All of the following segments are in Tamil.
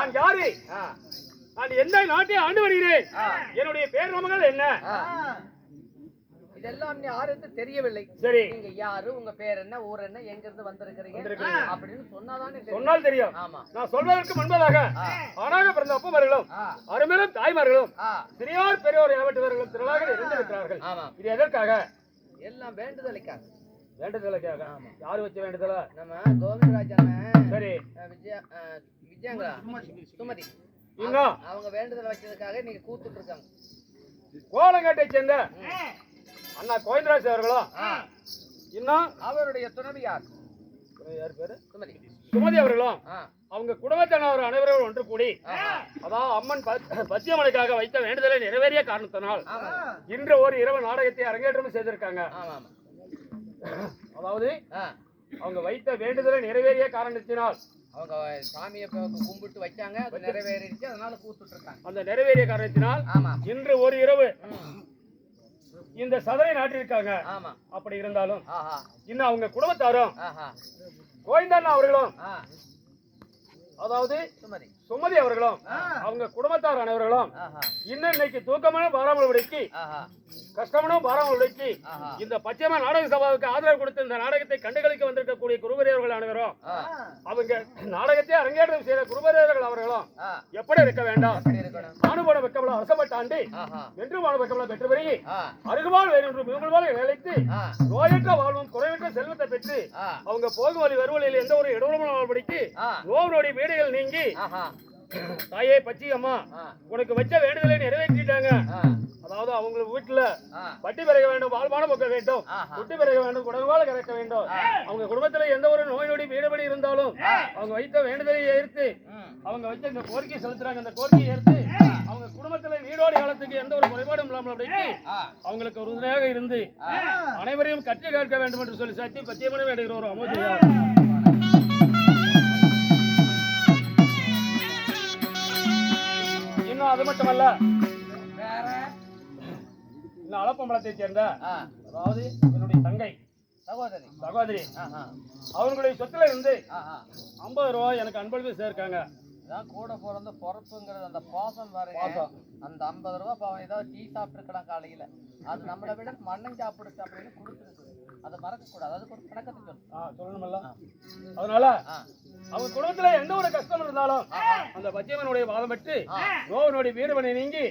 நான் யாரு? நான் எந்த நாட்டை ஆண்டு வருகிறேன். என்னுடைய பேர் நாமங்கள் என்ன. இதெல்லாம் யாருக்கு தெரியவில்லை. சரி. நீங்க யாரு உங்க பேர் என்ன ஊர் என்ன எங்க இருந்து வந்திருக்கிறீங்க. அப்படின்னு சொன்னாதானே. சொன்னால் தெரியும். ஆமா. நான் சொல்வதற்கு முன்பதாக. ஆணாக பிறந்த அப்பமார்களும் அருமையிலும் தாய்மார்களும் சிறியோர் பெரியோர் ஏவட்டவர்களும் திரளாக இருந்திருக்கிறார்கள் ஆமா. இது எதற்காக? எல்லாம் வேண்டுதலுக்காக. வேண்டுதலுக்காக. யாரு வச்ச வேண்டுதல? நம்ம கோவிந்தராஜ் அண்ணன் சரி. விஜயா விஜயாங்களா சுமதி. இன்னும் அவங்க வேண்டுதல் வச்சதுக்காக நீங்க கூத்துட்டு இருக்காங்க கோலங்காட்டை சேர்ந்த அண்ணா கோவிந்தராஜ் அவர்களும் இன்னும் அவருடைய துணைவி யார்? யார் பேரு? சுமதி. சுமதி அவர்களும் அவங்க குடும்பத்தினர் அனைவரும் ஒன்று கூடி. அதாவது அம்மன் ப- பச்சையம்மனுக்காக வைத்த வேண்டுதலை நிறைவேறிய காரணத்தினால் இன்று ஒரு இரவு நாடகத்தை அரங்கேற்றம் செய்திருக்காங்க. அதாவது அவங்க வைத்த வேண்டுதலை நிறைவேறிய காரணத்தினால் அவங்க சாமியை கும்பிட்டு வச்சாங்க. அது நிறைவேறிடுச்சு. அதனால கூத்துட்டு இருக்காங்க அந்த நிறைவேறிய காரணத்தினால் ஆமா. இன்று ஒரு இரவு இந்த சதரை நாட்டிருக்காங்க. ஆமா. அப்படி இருந்தாலும் இன்னும் அவங்க குடும்பத்தாரும் கோவிந்தண்ணா அவர்களும் அதாவது சுமதி. சுமதி அவர்களும் அவங்க குடும்பத்தார் அனைவர்களும் இன்னும் இன்னைக்கு தூக்கமான பாராமல் விடைக்கு ஆஹா. கஷ்டமனும் பாராமல் விடைக்கு ஆஹா. இந்த பச்சையம்மா நாடக சபாவுக்கு ஆதரவு கொடுத்து இந்த நாடகத்தை கண்டுகளிக்க வந்திருக்கக்கூடிய குருபரியவர்கள் அனைவரும் அவங்க நாடகத்தை அரங்கேற்றம் செய்த குருபரியவர்கள் அவர்களும் எப்படி இருக்க வேண்டாம்? ஆணுபோன வெக்கமல அரசப்பட்டாண்டி வென்று வாழ வெக்கமல பெற்று பெருகி அருகுபால் வேறொன்று மிகுபால் நிலைத்து ஆ. நோயற்ற வாழ்வும் குறைவற்ற செல்வத்தை பெற்று அவங்க போகும் வழி வருவழியில் எந்த ஒரு இடவரமும் வாழ்படிக்கு நோவனுடைய வீடுகள் நீங்கி தாயே பச்சி அம்மா உனக்கு வச்ச வேண்டுதலை நிறைவேற்றிட்டாங்க. அதாவது அவங்க வீட்டுல வட்டி பட்டி பிறக வேண்டும் வாழ்வான மக்கள் வேண்டும் குட்டி பிறக வேண்டும் குடல்வாழ கறக்க வேண்டும். அவங்க குடும்பத்துல எந்த ஒரு நோய் நொடி வீடுபடி இருந்தாலும் அவங்க வைத்த வேண்டுதலை ஏற்று அவங்க வச்ச இந்த கோரிக்கை செலுத்துறாங்க. அந்த கோரிக்கையை ஏற்று அவங்க குடும்பத்துல வீடோடு காலத்துக்கு எந்த ஒரு குறைபாடும் இல்லாமல் அப்படின்னு அவங்களுக்கு ஒரு உதவியாக இருந்து அனைவரையும் கற்று கேட்க வேண்டும் என்று சொல்லி சத்தி பத்தியமான வேண்டுகிற ஒரு இன்னும் அது மட்டுமல்ல. வேற இன்னும் அளப்பம்பலத்தை சேர்ந்த அதாவது என்னுடைய தங்கை சகோதரி. சகோதரி. ஆஹா அவங்களுடைய சொத்துல இருந்து ஐம்பது ரூபாய் எனக்கு அன்பளிப்பு சேர்க்காங்க. இதான் கூட பிறந்த பொறப்புங்கிறது. அந்த பாசம் பாருங்க. அந்த ஐம்பது ரூபா பாவம் ஏதாவது டீ சாப்பிட்டுருக்கலாம் காலையில. அது நம்மளை விட மண்ணம் சாப்பிடுச்சு அப்படின்னு கொடுத்துருக்கு அதை மறக்க கூடாது அதுக்கு ஒரு பழக்கத்தை சொல்லு. ஆ, சொல்லணுமல்ல? அதனால அவங்க குடும்பத்துல எந்த ஒரு கஷ்டம் இருந்தாலும் அந்த பச்சையவனுடைய பாதம் பெற்று நோவனுடைய வீரவனை நீங்கி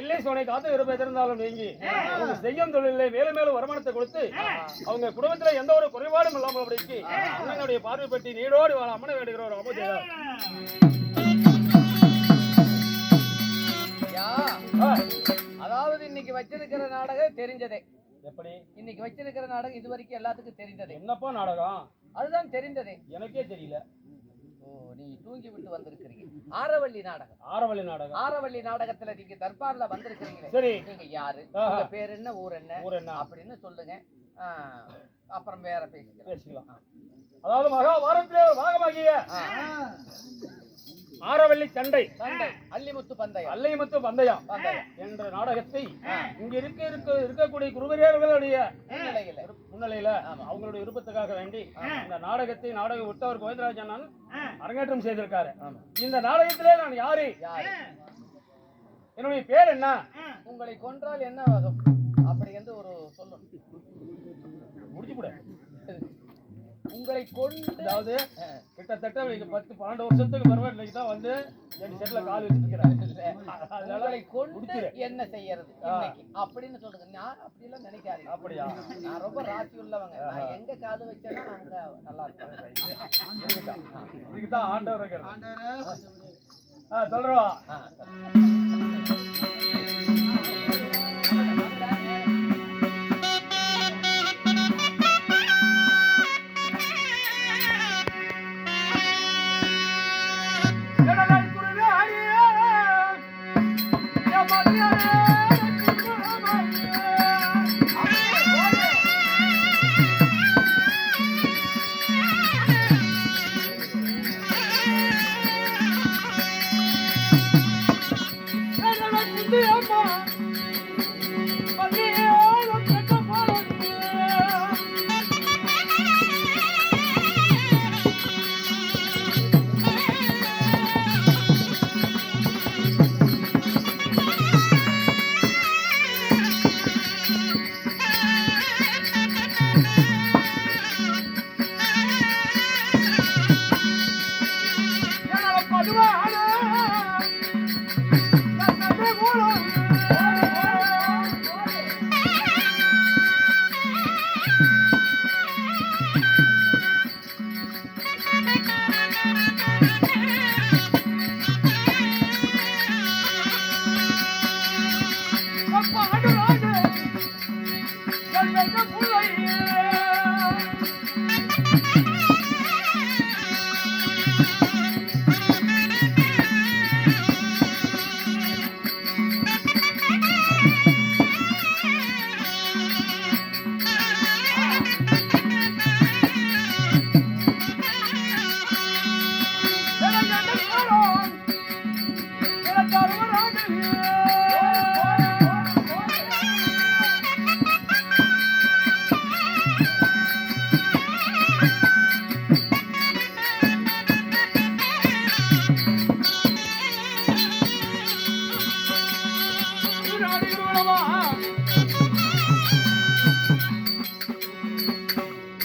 இல்லை சோனை காத்து இருப்ப இருந்தாலும் நீங்கி அவங்க செய்யும் தொழிலை மேலும் மேலும் வருமானத்தை கொடுத்து அவங்க குடும்பத்துல எந்த ஒரு குறைபாடும் இல்லாமல் அப்படிக்கு அண்ணனுடைய பார்வை பற்றி நீடோடி வாழ அம்மனை வேண்டுகிற ஒரு அமோதியார் யா அதாவது இன்னைக்கு வச்சிருக்கிற நாடகம் தெரிஞ்சதே. எப்படி? இன்னைக்கு வச்சிருக்கிற நாடகம் இது வரைக்கும் எல்லாத்துக்கும் தெரிந்ததே. என்னப்பா நாடகம்? அதுதான் தெரிந்ததே. எனக்கே தெரியல. ஓ நீ தூங்கி விட்டு வந்திருக்கிறீங்க. ஆரவள்ளி நாடகம். ஆரவழி நாடகம். ஆரவள்ளி நாடகத்துல நீங்க தர்பார்ல வந்திருக்கிறீங்களே. சரி. நீங்க யாரு. உங்க பேர் என்ன ஊர் என்ன? ஊர் என்ன? அப்படின்னு சொல்லுங்க. அப்புறம் வேற பேசிக்கலாம். பேசிக்கலாம். அதாவது மகாபாரத்திலே ஒரு பாகமாகிய ஆரவள்ளி சண்டை. அள்ளிமுத்து பந்தயம். அல்லைமுத்து பந்தயம். என்ற நாடகத்தை இங்க இருக்க இருக்க இருக்கக்கூடிய குருவரியர்களுடைய முன்னிலையில. அவங்களுடைய விருப்பத்துக்காக வேண்டி இந்த நாடகத்தை நாடக விட்டவர் கோவிந்தராஜ் அண்ணன் அரங்கேற்றம் செய்திருக்காரு. இந்த நாடகத்திலே நான் யாரு? யாரு? என்னுடைய பேர் என்ன? உங்களை கொன்றால் என்ன ஆகும்? அப்படி என்று ஒரு சொல்லணும் முடிச்சு கூட உங்களை கொண்டு அதாவது கிட்டத்தட்ட இன்னைக்கு பத்து பன்னெண்டு வருஷத்துக்கு பரவாயில்ல இன்னைக்கு தான் வந்து என் செட்ல கால் வச்சிருக்கிறேன் அதனால உங்களை கொண்டு. என்ன செய்யறது இன்னைக்கு? அப்படின்னு சொல்லுங்க நான் அப்படி எல்லாம் நினைக்காதீங்க. அப்படியா? நான் ரொம்ப ராசி உள்ளவங்க. நான் எங்க காது வச்சேன்னா அவங்க நல்லா இருப்பாங்க இதுக்கு தான் ஆண்டவர். இருக்கிறது. ஆ சொல்றோம்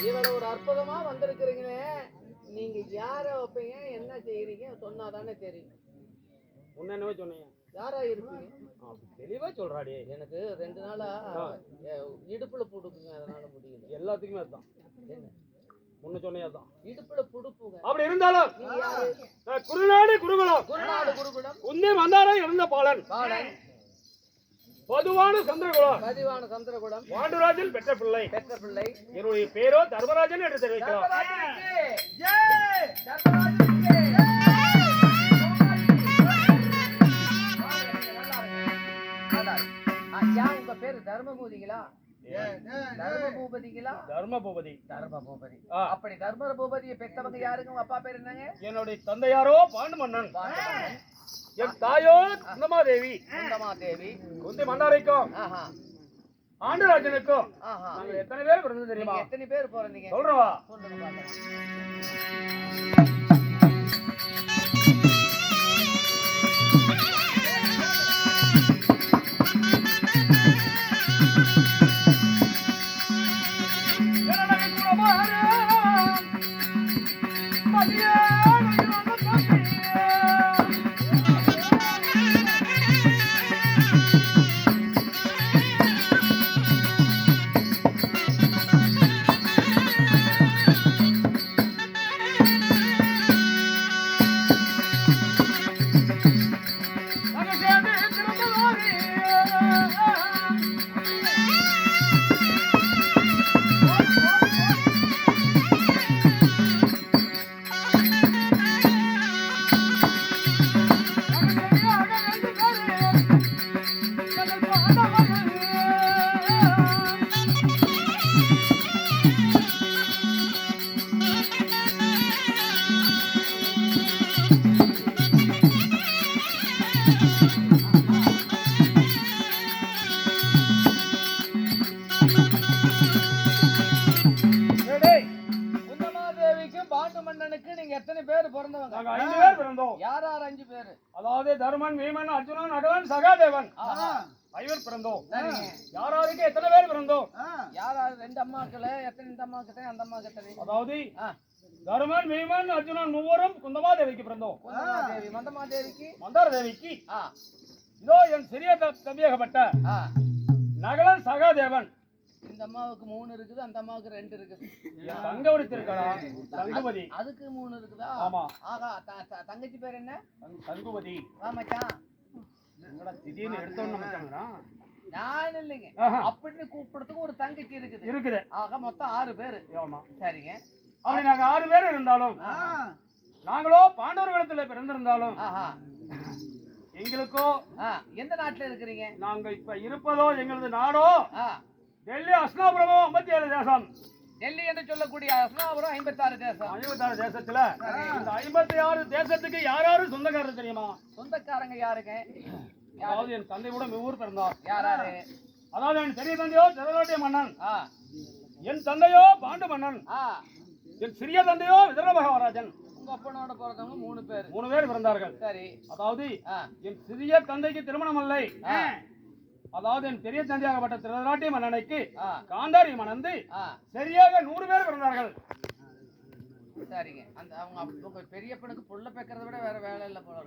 இவ்வளவு ஒரு அற்புதமா வந்திருக்கிறீங்களே. நீங்க யார வைப்பீங்க? என்ன செய்யறீங்க சொன்னாதானே தெரியும். உன்னென்னவோ சொன்னீங்க. யாரா இருக்கீங்க தெளிவா சொல்றாடி. எனக்கு ரெண்டு நாளா இடுப்புல போட்டுக்குங்க அதனால முடியல. எல்லாத்துக்குமே அதுதான். முன்ன சொன்னையாதான் இடுப்புல புடுப்புங்க. அப்படி இருந்தாலும் குருநாடு குருகுலம். குருநாடு குருகுலம். உந்தே வந்தாரா இருந்த பாலன். பாலன். பொதுவான சந்திரகுலம். பதிவான சந்திரகுலம். பாண்டுராஜன் பெற்ற பிள்ளை. பெற்ற பிள்ளை. என்னுடைய பேரோ தர்மராஜன் என்று தெரிவிக்கலாம். உங்க பேரு தர்மபூதிங்களா தர்மபூபதிங்களா தர்ம பூபதி தர்மபூபதி. ஆ. அப்படி தர்ம பூபதியை பெற்றவங்க யாருங்க? உங்க அப்பா பேர் என்னங்க? என்னுடைய தந்தையாரோ பாண்டு மன்னன். என் தாயோ குந்தமாதேவி குந்தமா தேவி குந்தி மன்னாரைக்கும் ஆஹா. ஆண்டுராஜனுக்கும் ஆஹா. நாங்கள் எத்தனை பேர் பிறந்தது தெரியுமா? நீங்க எத்தனை பேர் பிறந்தீங்க? சொல்றவா? சொல்லுங்க யாராருக்கு எத்தனை பேர் பிறந்தோம்? யார் யார் ரெண்டு அம்மாக்கள எத்தனை இந்த அம்மாக்கு எத்தனை அந்த அம்மாக்கு எத்தனை அதாவது. தர்மன் வீமன் அர்ஜுனன் மூவரும் குந்தமாதேவிக்கு பிறந்தோம். குந்தமாதேவி மந்தமாதேவிக்கு? மந்தார தேவிக்கு ஆ. இதோ என் சிறிய தம்பியாகப்பட்ட ஆ. நகலன் சகாதேவன். இந்த அம்மாவுக்கு மூணு இருக்குது அந்த அம்மாவுக்கு ரெண்டு இருக்குது. தங்க ஒருத்திருக்கா தங்குபதி. அதுக்கு மூணு இருக்குதா? ஆமா. ஆகா தங்கச்சி பேர் என்ன? தங்- தங்குபதி. வா மச்சான். என்னடா திடீர்னு எடுத்தோன்னு. நான் இல்லைங்க. அப்படின்னு கூப்பிடுறதுக்கு ஒரு தங்கச்சி இருக்குது. இருக்குது. ஆக மொத்தம் ஆறு பேரு. சரிங்க. அப்படி நாங்க ஆறு பேர் இருந்தாலும் நாங்களோ பாண்டவர் குலத்துல பிறந்திருந்தாலும் எங்களுக்கோ எந்த நாட்டுல இருக்கிறீங்க? நாங்க இப்ப இருப்பதோ எங்களது நாடோ டெல்லி அஸ்னாபுரமோ ஐம்பத்தி ஏழு தேசம். டெல்லி என்று சொல்லக்கூடிய அஸ்னாபுரம் ஐம்பத்தாறு தேசம். ஐம்பத்தாறு தேசத்துல இந்த ஐம்பத்தி ஆறு தேசத்துக்கு யார் யாரு சொந்தக்காரர் தெரியுமா? சொந்தக்காரங்க யாருங்க? அதாவது என் தந்தை கூட ஊர் பிறந்தார். யார் யாரு? அதாவது என் பெரிய தந்தையோ திருநாட்டிய மன்னன். என் தந்தையோ பாண்டு மன்னன். என் சிறிய தந்தையோ விதரபகவராஜன் உங்க அப்பனோட பிறந்தவங்க மூணு பேர். மூணு பேர் பிறந்தார்கள். சரி. அதாவது என் சிறிய தந்தைக்கு திருமணம் இல்லை. அதாவது என் பெரிய தந்தையாகப்பட்ட திருநாட்டிய மன்னனுக்கு காந்தாரி மணந்து சரியாக நூறு பேர் பிறந்தார்கள். சரிங்க. அந்த அவங்க உங்க பெரியப்பனுக்கு புள்ள பெக்கிறத விட வேற வேலை இல்ல போல?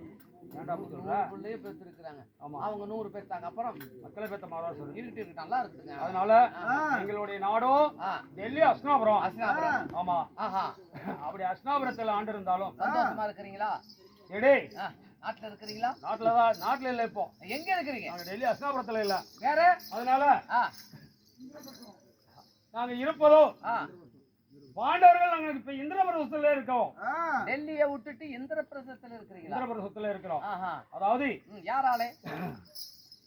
நூறு புள்ளையே பெற்றிருக்கிறாங்க அவங்க நூறு பேர்த்தாங்க அப்புறம் மக்களை பெத்த மாறா சொல்லு இருட்டு இருக்கு நல்லா இருக்குதுங்க. அதனால எங்களுடைய நாடோ டெல்லி அஸ்னாபுரம். அஸ்னாபுரம். ஆமா. ஆஹா. அப்படி அஸ்னாபுரத்துல ஆண்டு இருந்தாலும் சந்தோஷமா இருக்கிறீங்களா? எடே. நாட்டுல இருக்கிறீங்களா? நாட்டுல தான் நாட்டுல இல்ல இப்போ. எங்க இருக்கிறீங்க? நாங்க டெல்லி அஸ்னாபுரத்துல இல்ல. வேற? அதனால நாங்க இருப்பதோ பாண்டவர்கள் நாங்க இப்ப இந்திரபிரதத்துல இருக்கோம். டெல்லியை விட்டுட்டு இந்திரபிரதத்துல இருக்கிறீங்களா? இந்திரபிரதத்துல இருக்கிறோம். ஆஹா. அதாவது ம், யாராலே?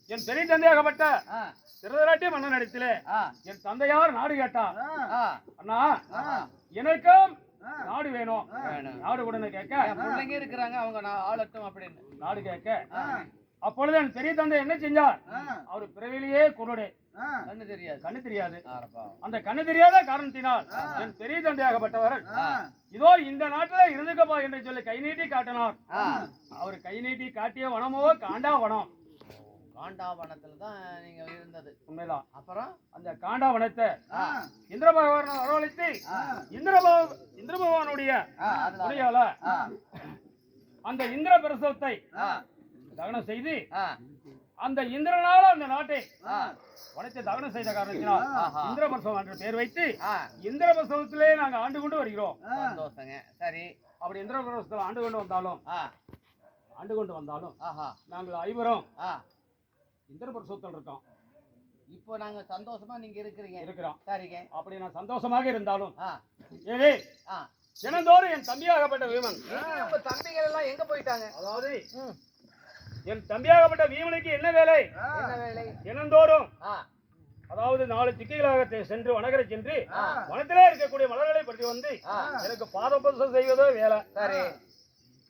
என் பெரிய தந்தையாகப்பட்ட ஆ. திருதராட்டி மன்னன் இடத்திலே ஆ. என் தந்தையார் நாடு கேட்டார். ஆ. அண்ணா. எனக்கும் நாடு வேணும். நாடு உடனே கேட்க. பிள்ளைங்க இருக்கிறாங்க அவங்க நான் ஆளட்டும் அப்படின்னு. நாடு கேட்க. அப்பொழுது என் பெரிய தந்தை என்ன செஞ்சார்? அவர் பிறவிலேயே குருடே. கண்ணு தெரியாது. கண்ணு தெரியாது. அந்த கண்ணு தெரியாத காரணத்தினால் என் பெரிய தந்தையாகப்பட்டவர் இதோ இந்த நாட்டுல இருந்துக்கப்பா என்று சொல்லி கை நீட்டி காட்டினார். அவர் கை நீட்டி காட்டிய வனமோ காண்டா வனம். காண்டாவனத்துல தான் நீங்க இருந்தது. உண்மைதான். அப்புறம்? அந்த காண்டா வனத்தை ஆ. இந்திர பகவான் வரவழைத்து இந்திர இந்திர பகவானுடைய ஆ அந்த இந்திர பிரசவத்தை தகனம் செய்து அந்த இந்திரனால அந்த நாட்டை உடைத்து தகனம் செய்த காரணத்தினால் ஆஹா. இந்திர பிரசவம் என்ற பெயர் வைத்து ஆ. இந்திர பிரசவத்திலே நாங்க ஆண்டு கொண்டு வருகிறோம். சந்தோஷங்க. சரி. அப்படி இந்திர பிரசவத்தில் ஆண்டு கொண்டு வந்தாலும் ஆண்டு கொண்டு வந்தாலும் நாங்கள் ஐவரும் ஆ. இந்திர பிரசவத்தில் இருக்கோம். இப்போ நாங்க சந்தோஷமா நீங்க இருக்கிறீங்க. இருக்கிறோம். சரிங்க. அப்படி நான் சந்தோஷமாக இருந்தாலும் ஆ. தினந்தோறும் என் தம்பியாகப்பட்ட வீமன். தம்பிகள் எல்லாம் எங்க போயிட்டாங்க? அதாவது என் தம்பியாகப்பட்ட வீமனுக்கு என்ன வேலை? என்ன வேலை? தினந்தோறும். அதாவது நாலு திக்கைகளாக சென்று வனகரை சென்று. வனத்திலே இருக்கக்கூடிய மலர்களை பற்றி வந்து. எனக்கு பாதபோசம் செய்வதோ வேலை. சரி.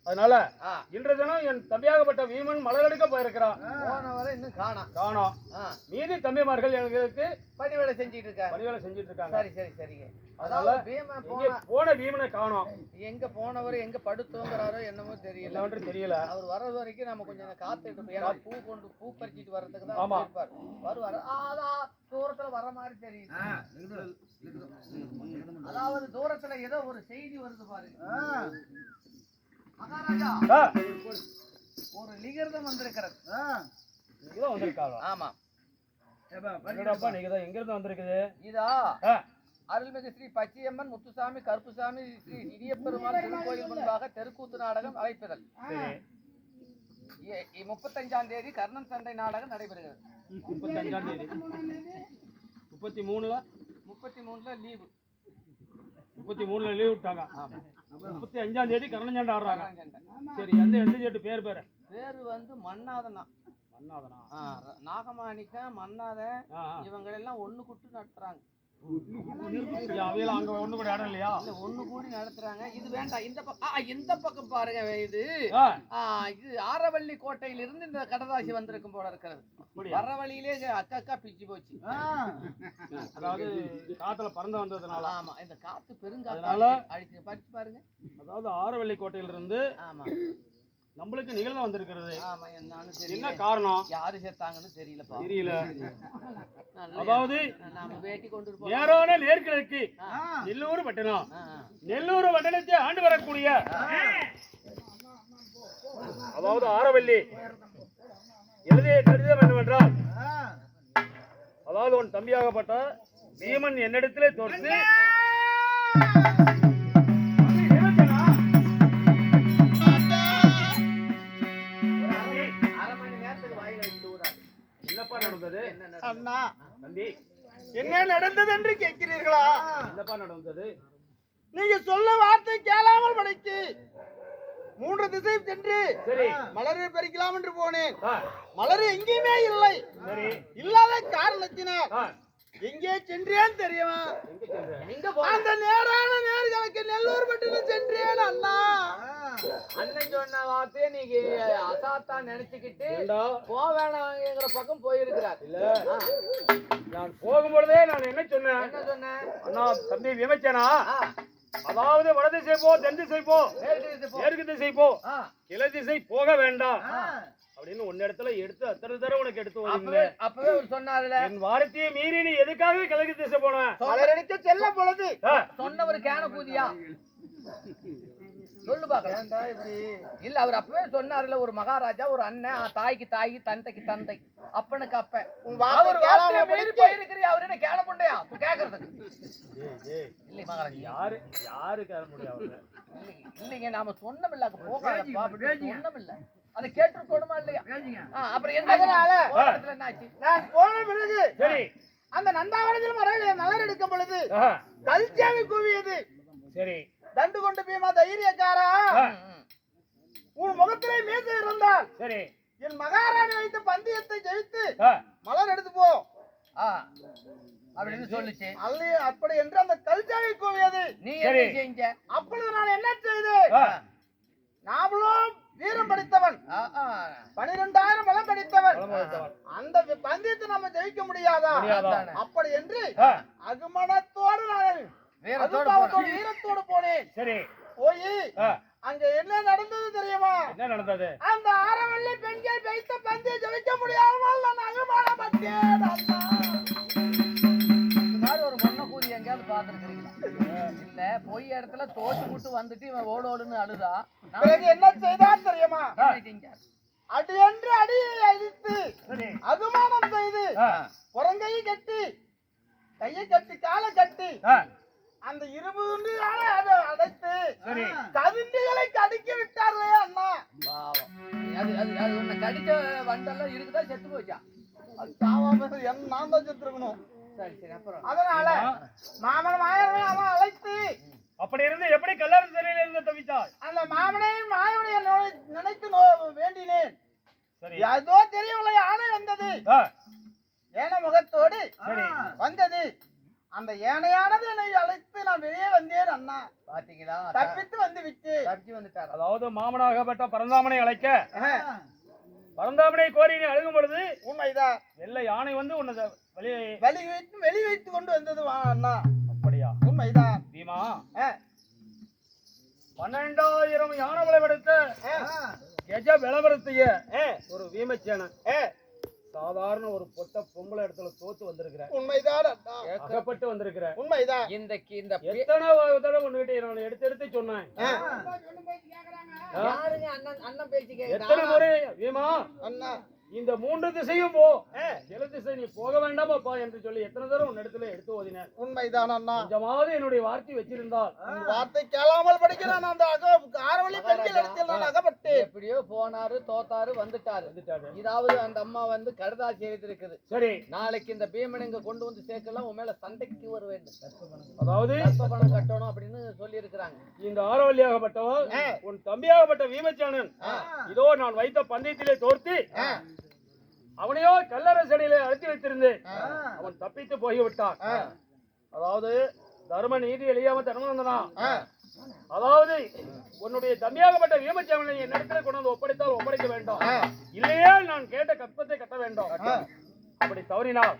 அதனால ஆ. இன்று தினம் என் தம்பியாகப்பட்ட வீமன் மலர் எடுக்க போயிருக்கிறான். போன வரை இன்னும் காணோம். காணோம். ஆ. மீதி தம்பிமார்கள் எங்களுக்கு பணி வேலை செஞ்சிட்டு இருக்காங்க. பணிவேலை செஞ்சுட்டு இருக்காங்க. சரி சரி சரிங்க. அதாவது பீமா எங்கே போன போன வீமனை காணோம். எங்க போனவர் எங்க படுத்துங்கிறாரோ என்னமோ தெரியல. தெரியல. அவர் வர்றது வரைக்கும் நம்ம கொஞ்சம் காத்துட்டு. ஏன்னா பூ கொண்டு பூ பறிச்சிட்டு வர்றதுக்கு தான் ஆமா. இருப்பார் வருவார். அதான் தூரத்துல வர மாதிரி தெரியுது. அதாவது தூரத்துல ஏதோ ஒரு செய்தி வருது பாருங்க மகாராஜா ஒரு லிகிர்தம் வந்திருக்கிறது. வந்திருக்காங்க ஆமா. எங்க இருந்து வந்திருக்குது? இதா ஆ, அருள்மிகு ஸ்ரீ பச்சையம்மன் முத்துசாமி கருப்புசாமி ஸ்ரீ இடியப்பெருமாள் திருக்கோயில் முன்பாக தெருக்கூத்து நாடகம் இ- முப்பத்தஞ்சாம் தேதி கர்ணன் சண்டை நாடகம் நடைபெறுகிறது. முப்பத்தி அஞ்சாம் தேதி. முப்பத்தி மூணுல? முப்பத்தி மூணுல லீவு முப்பத்தி மூணுல லீவ் விட்டாங்க. முப்பத்தி அஞ்சாம் தேதி ஆடுறாங்க. கர்ணன் சண்டை. சரி எந்த எந்த ஜெட்டு பேர் பேரு? பேரு வந்து மன்னாதனா. மன்னாதனா? நாகமாணிக்கம் மன்னாதன். இவங்க எல்லாம் ஒண்ணு கூட்டு நடத்துறாங்க. அங்க ஒண்ணு கூட இடம் இல்லையா? இல்ல ஒண்ணு கூடி நடத்துறாங்க. இது வேண்டாம். இந்த பக்கம் ஆ, இந்த பக்கம் பாருங்க இது. இது ஆரவள்ளி கோட்டையிலிருந்து இந்த கடதாசி வந்திருக்கும் போல இருக்கிறது? வர்ற வழியிலே அக்கா அக்கா பிச்சு. போச்சு அதாவது காத்துல பறந்து வந்ததுனால. ஆமா இந்த காத்து பெருங்காத்து அதனால- அடிச்சு படிச்சு பாருங்க. அதாவது ஆரவள்ளி கோட்டையிலிருந்து ஆமா. நம்மளுக்கு நிகழ்வு வந்திருக்கிறது. ஆமா என்னன்னு என்ன தெரியல. காரணம்? யாரு சேர்த்தாங்கன்னு தெரியலப்பா. தெரியல. நல்ல- அதாவது நாம வேட்டி கொண்டு நேரான நேர்கிழக்கு. நெல்லூர் பட்டணம். நெல்லூர் பட்டணத்தை ஆண்டு வரக்கூடிய அதாவது ஆரவல்லி. எழுதிய கடிதம் என்னவென்றால் அதாவது உன் தம்பியாகப்பட்ட பீமன் என்னிடத்திலே தோற்று நடந்தது? என்ன நடந்தது? அண்ணா தம்பி. என்ன நடந்தது என்று கேட்கிறீர்களா? என்னப்பா நடந்தது? நீங்க சொல்ல வார்த்தை கேளாமல் படைக்கு மூன்று திசை சென்று சரி. மலரை பறிக்கலாம் என்று போனேன். மலர் எங்கேயுமே இல்லை. சரி. இல்லாத காரணத்தினால் எங்கே சென்றேன் தெரியுமா? அந்த நேரான நேர்களுக்கு நெல்லூர் பட்டினம் சென்றேன் அண்ணா அண்ணன் சொன்ன வார்த்தையை நீங்க அசாத்தா நினைச்சுக்கிட்டு ஏண்டா? போக வேணாங்கிற பக்கம் போயிருக்கிறார். இல்ல. நான் போகும்பொழுதே நான் என்ன சொன்னேன்? என்ன சொன்ன? அண்ணா தம்பி விமச்சனா அதாவது வட திசை போ தென் திசை போ. மேற்கு திசை போ கிழ திசை போக வேண்டாம். அப்படின்னு ஒன்னு இடத்துல எடுத்து அத்தனை தடவை உனக்கு எடுத்து அப்பவே அப்பவே அவர் சொன்னார்ல. என் வார்த்தையை மீறி நீ எதுக்காக கிழக்கு திசை போன? செல்ல பொழுது. ஆ, சொன்னவர் கேன பூதியா சொல்லு பாக்கலாம். இல்ல அவர் அப்பவே சொன்னார்ல ஒரு மகாராஜா ஒரு அண்ணன் தாய்க்கு தாய் தந்தைக்கு தந்தை. அப்பனுக்கு படைக்கு. போயிருக்கிறியா? அவர் என்ன கேன புண்டையா? கேக்குறதுக்கு. இல்லை மகாராஜா. யாரு யாரு கேர முடியாது இல்லைங்க, இல்லைங்க நாம சொன்னமில்ல போகாதப்பா சொன்னமில்ல. அதை கேட்டுருக்கணுமா இல்லையா? அப்புறம் என்ன அதனால? போன இடத்துல என்ன ஆச்சு? நான் போன பிறகு சரி. அந்த நந்தாவனத்தில் மலர் மலர் எடுக்கும் பொழுது ஆ, கல்ச்சாமி கூவியது. சரி. தண்டு கொண்டு பீமா தைரியக்காரா? உன் முகத்திலே மீசை இருந்தால் சரி. என் மகாராணி வைத்த பந்தயத்தை ஜெயித்து மலர் எடுத்து போ. அப்படின்னு சொல்லுச்சு. அல்ல அப்படி என்று அந்த கல்ச்சாமி கூவியது. நீ. என்ன செஞ்ச? அப்பொழுது நான் என்ன செய்தேன்? ஆ, நாமளும் வீரம் படித்தவன். பனிரெண்டாயிரம் பலம் படித்தவன். அந்த பந்தயத்தை நம்ம ஜெயிக்க முடியாதா? அப்படி என்று ஆ, அகுமணத்தோடு நான் வீரத்தோட போனேன். சரி. போய் அங்க என்ன நடந்தது தெரியுமா? என்ன நடந்தது? அந்த ஆரவள்ளி பெண்கள் வைத்த பந்தயம் ஜெயிக்க முடியாமல் நான் அகுமானப்பட்டேன் அண்ணா. இந்த மாதிரி ஒரு மொன்ன கூதி எங்கேயாவது பார்த்துருக்கீங்களா இல்ல பொய் இடத்துல தோச்சு விட்டு வந்துட்டு இவன் ஓடு ஓடுன்னு அழுதா? பிறகு என்ன செய்தார் தெரியுமா? என்று அடியை அழித்து அதுமானம் செய்து ஆ, புறங்கையை கட்டி கையை கட்டி காலை கட்டி அந்த இருபுண்டியால அதை அடைத்து கவிண்டுகளை கடிக்க விட்டார்களே அண்ணா. பாவம். அது அது அது உன்னை கடிச்ச வண்டெல்லாம் இருக்குதா செத்து போச்சா? அது சாவாம என் நான் தான் செத்துருக்கணும். சரி சரி அப்புறம்? அதனால மாமன் மாயவனை அவன் அழைத்து அப்படி இருந்து எப்படி கல்லறை சிறையில இருந்து தவித்தாய் அந்த மாமனையும் மாயவனைய நினை- நினைத்து நோ- வேண்டினேன். சரி. ஏதோ தெரியவில்லை ஆணை வந்தது. ஏன முகத்தோடு சரி. வந்தது. அந்த ஏனையானது என்னை அழைத்து நான் வெளியே வந்தேன் அண்ணா. பாத்தீங்களா? தப்பித்து வந்து விட்டு தப்பிச்சு வந்துட்டாரா? அதாவது மாமனாகப்பட்ட பரந்தாமனை அழைக்க பரந்தாமனை கோரி நீ அழுகும் பொழுது உண்மைதான். வெள்ளை யானை வந்து உன்னை வெளியே வெளி வைத்து வெளி வைத்து கொண்டு வந்தது வா அண்ணா. அப்படியா? உண்மைதான். ஆஹ், பன்னெண்டாயிரம் யானை விளைவெடுத்த கெஜ விளவரத்தைய ஆஹ், ஒரு வீமச்சேனன். ஆஹ், சாதாரண ஒரு பொட்ட பொம்பளை இடத்துல தோத்து வந்திருக்கிற உண்மைதான் அண்ணா அகப்பட்டு வந்திருக்கிற உண்மைதான் இந்த இந்த எத்தனை தடவை உன்கிட்ட நான் எடுத்து எடுத்து சொன்னேன். ஆஹ், யாருங்க அண்ணன் அண்ணன் பேச்சு எத்தனை முறை வீமா? அண்ணா. இந்த மூன்று திசையும் போ. சில திசை நீ போக வேண்டாமாப்பா என்று சொல்லி எத்தனை தடவை உன் இடத்துல எடுத்து ஓதினேன். உண்மைதான் அண்ணா கொஞ்சமாவது என்னுடைய வார்த்தை வச்சிருந்தால். வார்த்தை கேளாமல் படிக்கிறான் அந்த அக ஆரவழி பெண்கள் இடத்தில் நான் அகப்பட்டேன் எப்படியோ போனாரு தோத்தாரு வந்துட்டாரு. வந்துட்டாரு. இதாவது அந்த அம்மா வந்து கடுதாசி எழுதிருக்குது சரி. நாளைக்கு இந்த பீமன் இங்க கொண்டு வந்து சேர்க்கலாம் உன் மேல சண்டைக்கு வர வேண்டும் அதாவது? பணம் கட்டணும் அப்படின்னு சொல்லி இருக்கிறாங்க இந்த ஆரவல்லியாகப்பட்டவன் உன் தம்பியாகப்பட்ட வீமச்சானன். இதோ நான் வைத்த பந்தயத்திலே தோர்த்து அவனையோ கல்லறை செடியிலே அழுத்தி வைத்திருந்தேன் அவன் தப்பித்து போய்விட்டான். அதாவது தர்ம நீதி எளியாம தர்மநந்தனா அதாவது உன்னுடைய தம்பியாகப்பட்ட வீமச்சாமனை என் இடத்துல கொண்டு வந்து ஒப்படைத்தால் ஒப்படைக்க வேண்டும். இல்லையே நான் கேட்ட கற்பத்தை கட்ட வேண்டும். அப்படி தவறினால்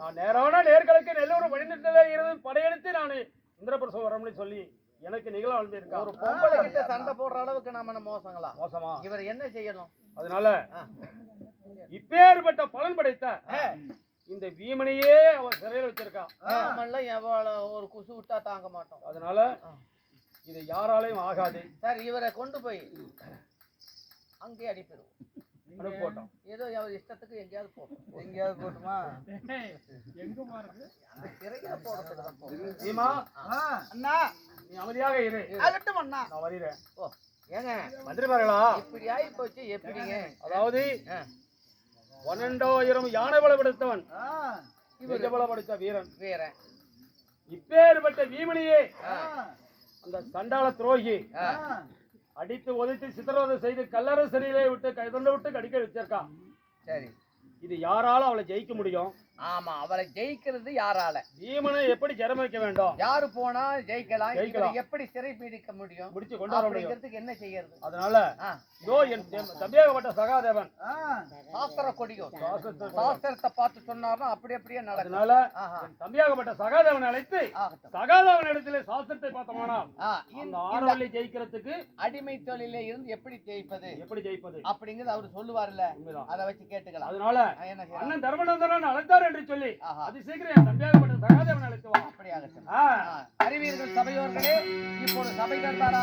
நான் நேரான நேர்களுக்கு நெல்லூர் வழிநின்றதே இருந்து படையெடுத்து நான் இந்திரபிரசம் வரம்னு சொல்லி எனக்கு நிகழ ஒரு வாழ்ந்திருக்கான் பொம்பளை கிட்ட சண்டை போடுற அளவுக்கு நாம என்ன மோசங்களா? மோசமா? இவர் என்ன செய்யணும்? அதனால இப்பேற்பட்ட பலன் படைத்த இந்த வீமனையே அவன் சிறையில் வச்சிருக்கான் ஒரு குசு விட்டா தாங்க மாட்டோம். அதனால இது யாராலையும் ஆகாது. சார் இவரை கொண்டு போய் அங்கே அடிப்பிடுவோம். அனுப்போட்டோம் ஏதோ அவர் இஷ்டத்துக்கு எங்கேயாவது போட்டோம். எங்கேயாவது போட்டுமா? வீமா அண்ணா. நீ அமைதியாக இரு. ஆகட்டும் அண்ணா. நான் வருகிறேன். ஓ ஏங்க. மந்திரிமார்களா இப்படி ஆகி போச்சு எப்படிங்க? அதாவது பன்னெண்டாயிரம் யானை பலப்படுத்தவன் பலப்படுத்த வீரன். வேற இப்பேற்பட்ட வீமனையே. அந்த சண்டாள துரோகி. அடித்து உதைத்து சித்திரவதை செய்து கல்லறை சிறையிலே விட்டு கைதொண்டு விட்டு கடிக்க வச்சிருக்கான். சரி. இது யாரால அவளை ஜெயிக்க முடியும்? ஆமா அவளை ஜெயிக்கிறது யாரால? வீமனை எப்படி ஜெரம் வைக்க வேண்டும்? யாரு போனா ஜெயிக்கலாம். இவரை எப்படி சிறை பீடிக்க முடியும்? முடிச்சு கொண்டு வர முடியும். என்ன செய்யறது? அதனால இதோ என் தம்- தம்பியாகப்பட்ட சகாதேவன். சாஸ்திர கொடியும் சாஸ்திரத்தை- பார்த்து. சொன்னார்னா அப்படி அப்படியே நடக்கும். அதனால ஆஹா. என் தம்பியாகப்பட்ட சகாதேவன் அழைத்து சகாதேவன் இடத்திலே சாஸ்திரத்தை பார்த்தோமானா ஆ, அந்த இந்த ஆடவள்ளி ஜெயிக்கிறதுக்கு அடிமை தொழில இருந்து எப்படி ஜெயிப்பது? எப்படி ஜெயிப்பது? அப்படிங்கறது அவரு சொல்லுவார்ல. அதை வச்சு கேட்டுக்கலாம். அதனால அண்ணன் தர்மநந்தரன் அழைத்தார் என்று சொல்லி. அது சீக்கிரம் என் தம்பியாகப்பட்ட சகாதேவன் அழைத்து வா. அப்படி ஆகட்டும் ஆ. ஆ, அறிவீர்கள் சபையோர்களே இப்போது சபை தர்பாரா